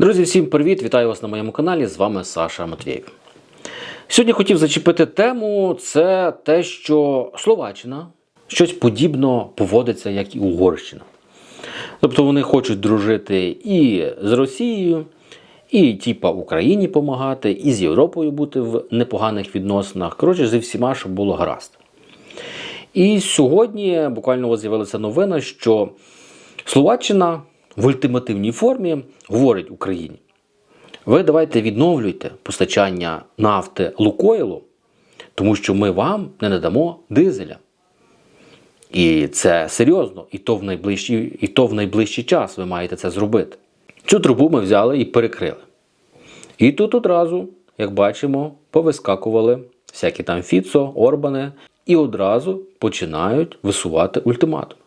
Друзі, всім привіт! Вітаю вас на моєму каналі. З вами Саша Матвєєв. Сьогодні хотів зачепити тему: це те, що Словаччина щось подібно поводиться, як і Угорщина. Тобто вони хочуть дружити і з Росією, і типа Україні допомагати, і з Європою бути в непоганих відносинах. Коротше, зі всіма, щоб було гаразд. І сьогодні буквально з'явилася новина, що Словаччина в ультимативній формі говорить Україні: ви давайте відновлюйте постачання нафти Лукойлу, тому що ми вам не надамо дизеля. І це серйозно, і то в найближчий, і то в найближчий час ви маєте це зробити. Цю трубу ми взяли і перекрили. І тут одразу, як бачимо, повискакували всякі там Фіцо, Орбани, і одразу починають висувати ультиматум.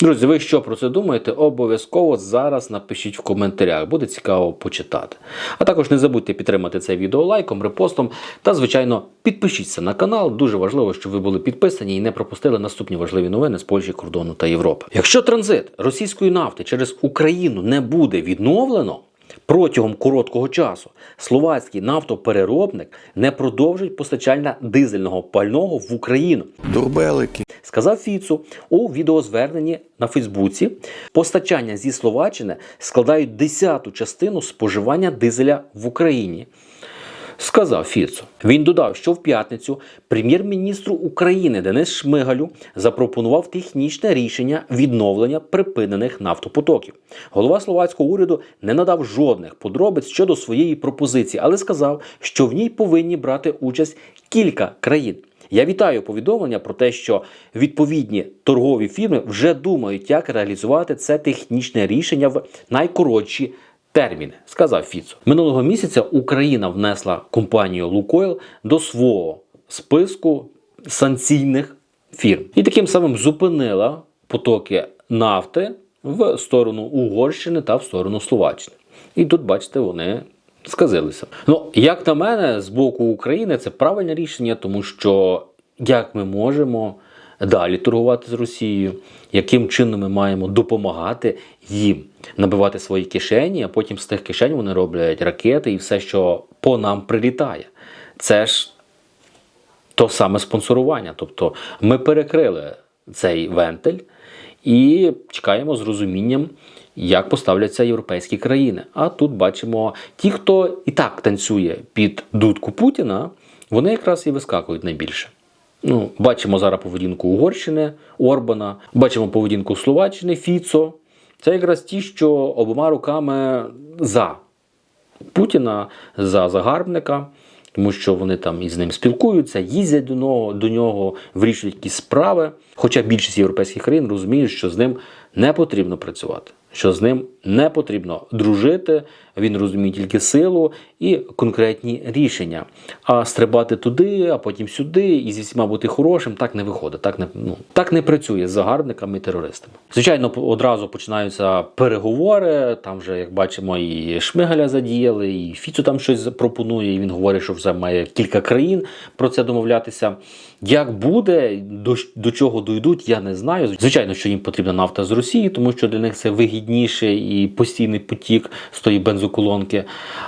Друзі, ви що про це думаєте? Обов'язково зараз напишіть в коментарях, буде цікаво почитати. А також не забудьте підтримати це відео лайком, репостом та, звичайно, підпишіться на канал. Дуже важливо, щоб ви були підписані і не пропустили наступні важливі новини з Польщі, кордону та Європи. Якщо транзит російської нафти через Україну не буде відновлено. Протягом короткого часу словацький нафтопереробник не продовжить постачання дизельного пального в Україну Дурбелики. Сказав Фіцу у відеозверненні на Фейсбуці. Постачання зі Словаччини складають десяту частину споживання дизеля в Україні. Сказав Фіцо. Він додав, що в п'ятницю прем'єр-міністру України Денис Шмигалю запропонував технічне рішення відновлення припинених нафтопотоків. Голова словацького уряду не надав жодних подробиць щодо своєї пропозиції, але сказав, що в ній повинні брати участь кілька країн. Я вітаю повідомлення про те, що відповідні торгові фірми вже думають, як реалізувати це технічне рішення в найкоротші терміни, сказав Фіцо. Минулого місяця Україна внесла компанію Лукойл до свого списку санкційних фірм і таким самим зупинила потоки нафти в сторону Угорщини та в сторону Словаччини. І тут, бачите, вони сказилися. Ну, як на мене, з боку України це правильне рішення, тому що як ми можемо далі торгувати з Росією, яким чином ми маємо допомагати їм набивати свої кишені, а потім з тих кишень вони роблять ракети і все, що по нам прилітає. Це ж то саме спонсорування. Тобто ми перекрили цей вентиль і чекаємо з розумінням, як поставляться європейські країни. А тут бачимо, ті, хто і так танцює під дудку Путіна, вони якраз і вискакують найбільше. Ну, бачимо зараз поведінку Угорщини, Орбана, бачимо поведінку Словаччини, Фіцо. Це якраз ті, що обома руками за Путіна, за загарбника, тому що вони там із ним спілкуються, їздять до нього, до нього, вирішують якісь справи. Хоча більшість європейських країн розуміють, що з ним не потрібно працювати, що з ним не потрібно дружити. Він розуміє тільки силу і конкретні рішення. А стрибати туди, а потім сюди, і зі всіма бути хорошим, так не виходить. Так не ну так не працює з загарбниками і терористами. Звичайно, одразу починаються переговори. Там вже, як бачимо, і Шмигаля задіяли, і Фіцу там щось пропонує. І він говорить, що вже має кілька країн про це домовлятися. Як буде, до, до чого дойдуть, я не знаю. Звичайно, що їм потрібна нафта з Росії, тому що для них це вигідніше і постійний потік з тої бензоколонки.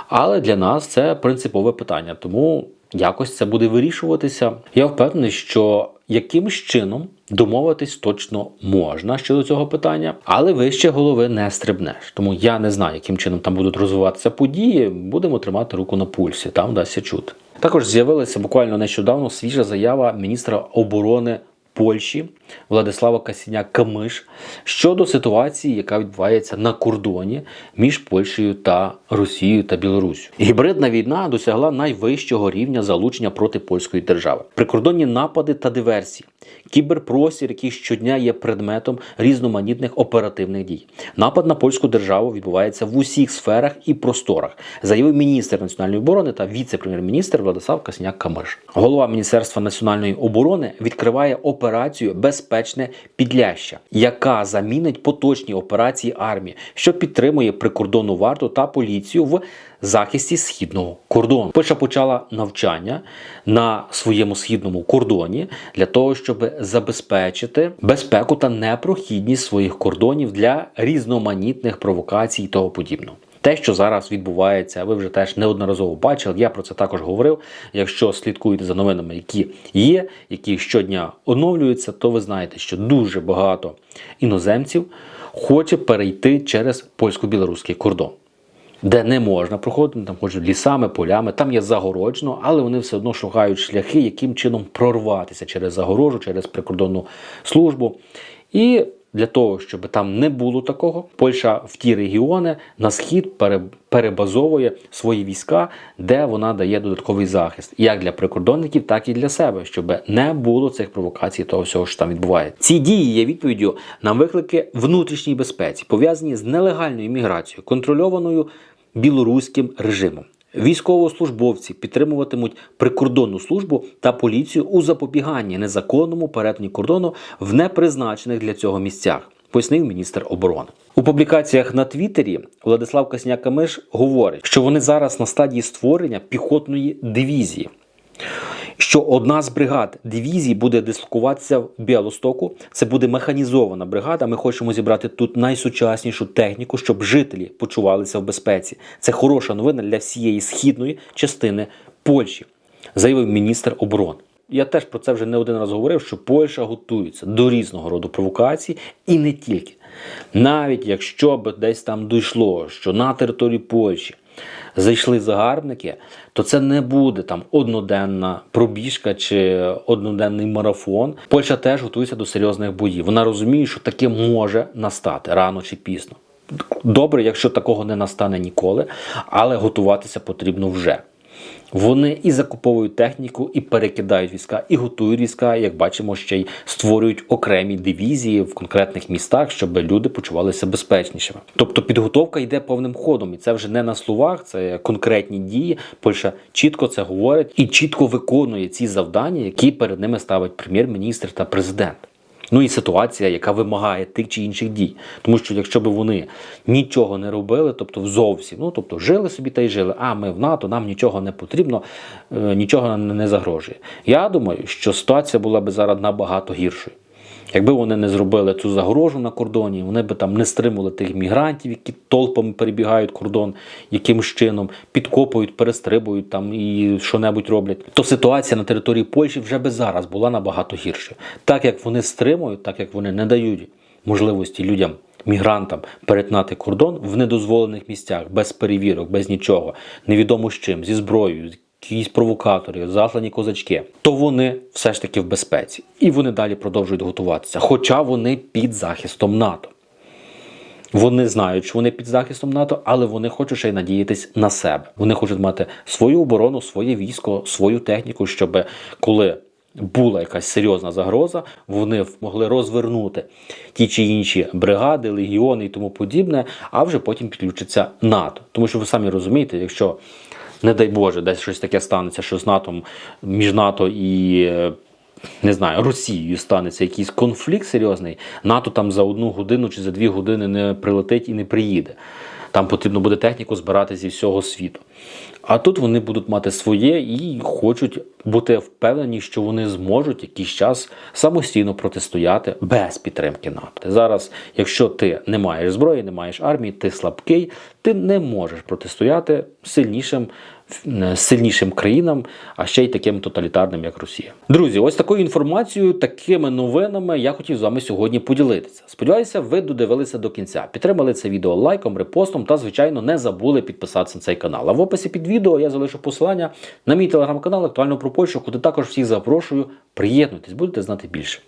Але для нас це принципове питання, тому якось це буде вирішуватися. Я впевнений, що якимось чином домовитись точно можна щодо цього питання, але вище голови не стрибнеш. Тому я не знаю, яким чином там будуть розвиватися події. Будемо тримати руку на пульсі, там вдасться чути. Також з'явилася буквально нещодавно свіжа заява міністра оборони Польщі Владислава Касіняк Камиш щодо ситуації, яка відбувається на кордоні між Польщею та Росією та Білоруссю. Гібридна війна досягла найвищого рівня залучення проти польської держави. Прикордонні напади та диверсії, кіберпростір, який щодня є предметом різноманітних оперативних дій. Напад на польську державу відбувається в усіх сферах і просторах, заявив міністр національної оборони та віце-прем'єр-міністр Владислав Касняк Камиш. Голова Міністерства національної оборони відкриває операцію Безпечне Підляща, яка замінить поточні операції армії, що підтримує прикордонну варту та поліцію в захисті східного кордону. Польща почала навчання на своєму східному кордоні для того, щоб забезпечити безпеку та непрохідність своїх кордонів для різноманітних провокацій і того подібного. Те, що зараз відбувається, ви вже теж неодноразово бачили. Я про це також говорив. Якщо слідкуєте за новинами, які є, які щодня оновлюються, то ви знаєте, що дуже багато іноземців хоче перейти через польсько-білоруський кордон. Де не можна проходити, там хочуть лісами, полями, там є загороджено, але вони все одно шукають шляхи, яким чином прорватися через загорожу, через прикордонну службу. І для того, щоб там не було такого, Польща в ті регіони на схід пере- перебазовує свої війська, де вона дає додатковий захист, як для прикордонників, так і для себе, щоб не було цих провокацій, того всього, що там відбувається. Ці дії є відповіддю на виклики внутрішній безпеці, пов'язані з нелегальною міграцією, контрольованою білоруським режимом. Військовослужбовці підтримуватимуть прикордонну службу та поліцію у запобіганні незаконному перетині кордону в непризначених для цього місцях. Пояснив міністр оборони у публікаціях на Твіттері. Владислав Касняк-Камиш говорить, що вони зараз на стадії створення піхотної дивізії що одна з бригад дивізії буде дислокуватися в Біалостоку. Це буде механізована бригада. Ми хочемо зібрати тут найсучаснішу техніку, щоб жителі почувалися в безпеці. Це хороша новина для всієї східної частини Польщі, заявив міністр оборони. Я теж про це вже не один раз говорив, що Польща готується до різного роду провокацій і не тільки. Навіть якщо б десь там дійшло, що на території Польщі зайшли загарбники, то це не буде там одноденна пробіжка чи одноденний марафон. Польща теж готується до серйозних боїв. Вона розуміє, що таке може настати рано чи пізно. Добре, якщо такого не настане ніколи, але готуватися потрібно вже. Вони і закуповують техніку, і перекидають війська, і готують війська. Як бачимо, ще й створюють окремі дивізії в конкретних містах, щоб люди почувалися безпечнішими. Тобто підготовка йде повним ходом, і це вже не на словах, це конкретні дії. Польща чітко це говорить і чітко виконує ці завдання, які перед ними ставить прем'єр-міністр та президент. Ну і ситуація, яка вимагає тих чи інших дій. Тому що якщо б вони нічого не робили, тобто зовсім, ну тобто жили собі та й жили, а ми в НАТО, нам нічого не потрібно, е, нічого не загрожує. Я думаю, що ситуація була б зараз набагато гіршою. Якби вони не зробили цю загрожу на кордоні, вони б там не стримували тих мігрантів, які толпами перебігають кордон якимось чином, підкопують, перестрибують там і що-небудь роблять, то ситуація на території Польщі вже би зараз була набагато гіршою. Так як вони стримують, так як вони не дають можливості людям. Мігрантам перетнати кордон в недозволених місцях без перевірок, без нічого, невідомо з чим, зі зброєю, якісь провокатори, заслані козачки, то вони все ж таки в безпеці. І вони далі продовжують готуватися. Хоча вони під захистом НАТО. Вони знають, що вони під захистом НАТО, але вони хочуть ще й надіятись на себе. Вони хочуть мати свою оборону, своє військо, свою техніку, щоб коли була якась серйозна загроза, вони могли розвернути ті чи інші бригади, легіони і тому подібне, а вже потім підключиться НАТО. Тому що ви самі розумієте, якщо не дай Боже, десь щось таке станеться, що з НАТО між НАТО і е, не знаю, Росією станеться якийсь конфлікт серйозний, НАТО там за одну годину чи за дві години не прилетить і не приїде. Там потрібно буде техніку збирати зі всього світу. А тут вони будуть мати своє і хочуть бути впевнені, що вони зможуть якийсь час самостійно протистояти без підтримки НАТО. Зараз, якщо ти не маєш зброї, не маєш армії, ти слабкий, ти не можеш протистояти сильнішим сильнішим країнам, а ще й таким тоталітарним, як Росія. Друзі, ось такою інформацією, такими новинами я хотів з вами сьогодні поділитися. Сподіваюся, ви додивилися до кінця. Підтримали це відео лайком, репостом та, звичайно, не забули підписатися на цей канал. А в описі під відео я залишу посилання на мій телеграм-канал актуально про Польщу, куди також всіх запрошую. Приєднуйтесь, будете знати більше.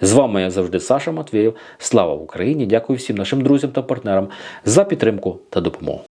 З вами я завжди Саша Матвєєв. Слава Україні! Дякую всім нашим друзям та партнерам за підтримку та допомогу.